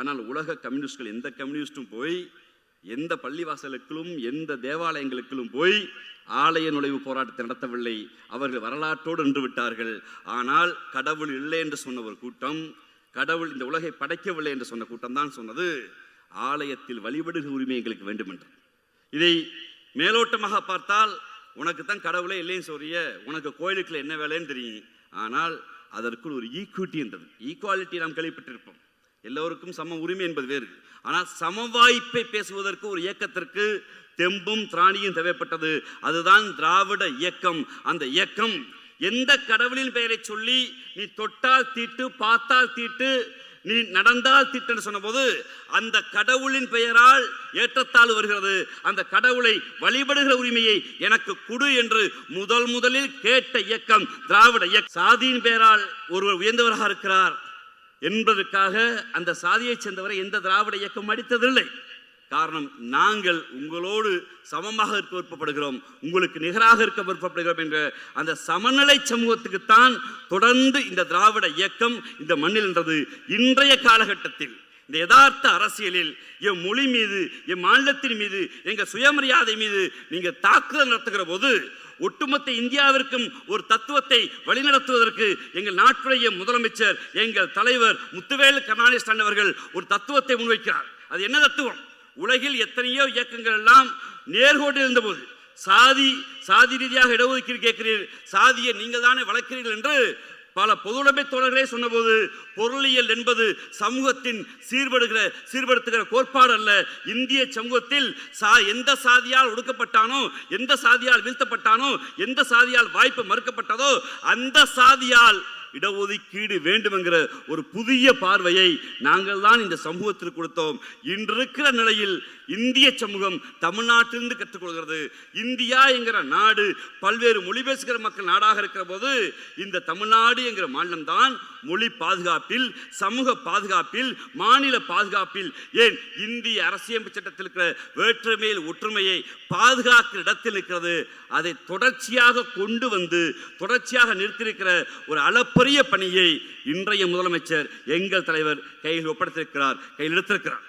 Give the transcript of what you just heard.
ஆனால் உலக கம்யூனிஸ்ட்கள் எந்த கம்யூனிஸ்டும் போய் எந்த பள்ளிவாசலுக்களும் எந்த தேவாலயங்களுக்கும் போய் ஆலய நுழைவு போராட்டத்தை நடத்தவில்லை. அவர்கள் வரலாற்றோடு நின்று விட்டார்கள். ஆனால் கடவுள் இல்லை என்று சொன்ன ஒரு கூட்டம் கடவுள் இந்த உலகை படைக்கவில்லை என்று சொன்ன கூட்டம் தான் சொன்னது. ஆலயத்தில் வழிபடுகிற உரிமை எங்களுக்கு வேண்டும் என்று இதை மேலோட்டமாக பார்த்தால் உனக்கு தான் கடவுளே இல்லைன்னு சொல்றிய உனக்கு கோயிலுக்குள்ள என்ன வேலைன்னு தெரியும். ஆனால் அதற்குள் ஒரு ஈக்குவிட்டி என்றது ஈக்குவாலிட்டி நாம் கேள்விப்பட்டிருப்போம். எல்லோருக்கும் சம உரிமை என்பது வேறு. ஆனால் சமவாய்ப்பை பேசுவதற்கு ஒரு இயக்கத்திற்கு தெம்பும் திராணியும் தேவைப்பட்டது. அதுதான் திராவிட இயக்கம். அந்த இயக்கம் எந்த கடவுளின் பெயரை சொல்லி நீ தொட்டால் தீட்டு பார்த்தால் தீட்டு நீ நடந்தால் தீட்டுன்னு சொன்னபோது அந்த கடவுளின் பெயரால் ஏற்றத்தாழ்வு வருகிறது. அந்த கடவுளை வழிபடுகிற உரிமையை எனக்கு கொடு என்று முதல் முதலில் கேட்ட இயக்கம் திராவிட இயக்கம். சாதியின் பெயரால் ஒருவர் உயர்ந்தவராக இருக்கிறார். என்பதற்காக அந்த சாதியைச் சேர்ந்தவரை எந்த திராவிட இயக்கம் அடித்ததில்லை. காரணம் நாங்கள் உங்களோடு சமமாக இருக்க விருப்பப்படுகிறோம் உங்களுக்கு நிகராக இருக்க விருப்பப்படுகிறோம் என்ற அந்த சமநிலை சமூகத்துக்குத்தான் தொடர்ந்து இந்த திராவிட இயக்கம் இந்த மண்ணில் என்றது இன்றைய காலகட்டத்தில். இந்த யதார்த்த அரசியலில் என் மொழி மீது என் மாநிலத்தின் மீது எங்க சுயமரியாதை மீது நீங்க தாக்குதல் நடத்துகிற போது ஒட்டுமொத்த இந்தியாவிற்கும் ஒரு தத்துவத்தை வழிநடத்துவதற்கு எங்கள் நாட்டுடைய முதலமைச்சர் எங்கள் தலைவர் முத்துவேல் கருணாநிதி ஸ்டாலின் அவர்கள் ஒரு தத்துவத்தை முன்வைக்கிறார். அது என்ன தத்துவம்? உலகில் எத்தனையோ இயக்கங்கள் எல்லாம் நேர்கோட்டில் இருந்தபோது சாதி சாதி ரீதியாக இடஒதுக்கீடு கேட்கிறீர்கள் சாதியை நீங்கள் தானே வளர்க்கிறீர்கள் என்று பல பொதுவுடைமை தோழர்களே சொன்னபோது பொருளியல் என்பது சமூகத்தின் சீர்படுகிற சீர்படுத்துகிற கோட்பாடு அல்ல. இந்திய சமூகத்தில் சா எந்த சாதியால் ஒடுக்கப்பட்டானோ எந்த சாதியால் வீழ்த்தப்பட்டானோ எந்த சாதியால் வாய்ப்பு மறுக்கப்பட்டதோ அந்த சாதியால் இடஒதுக்கீடு வேண்டும் என்கிற ஒரு புதிய பார்வையை நாங்கள் தான் இந்த சமூகத்திற்கு கொடுத்தோம். இன்று இருக்கிற நிலையில் இந்திய சமூகம் தமிழ்நாட்டிலிருந்து கற்றுக்கொள்கிறது. இந்தியா என்கிற நாடு பல்வேறு மொழி பேசுகிற மக்கள் நாடாக இருக்கிற போது இந்த தமிழ்நாடு என்கிற மாநிலம் தான் மொழி பாதுகாப்பில் சமூக பாதுகாப்பில் மாநில பாதுகாப்பில் ஏன் இந்திய அரசியமைப்பு சட்டத்தில் இருக்கிற வேற்றுமையில் ஒற்றுமையை பாதுகாக்கிற இடத்தில் இருக்கிறது அதை தொடர்ச்சியாக கொண்டு வந்து தொடர்ச்சியாக நிறுத்தியிருக்கிற ஒரு அளப்பு அளப்பரிய பணியை இன்றைய முதலமைச்சர் எங்கள் தலைவர் கையில் ஒப்படைத்திருக்கிறார் கையில் எடுத்திருக்கிறார்.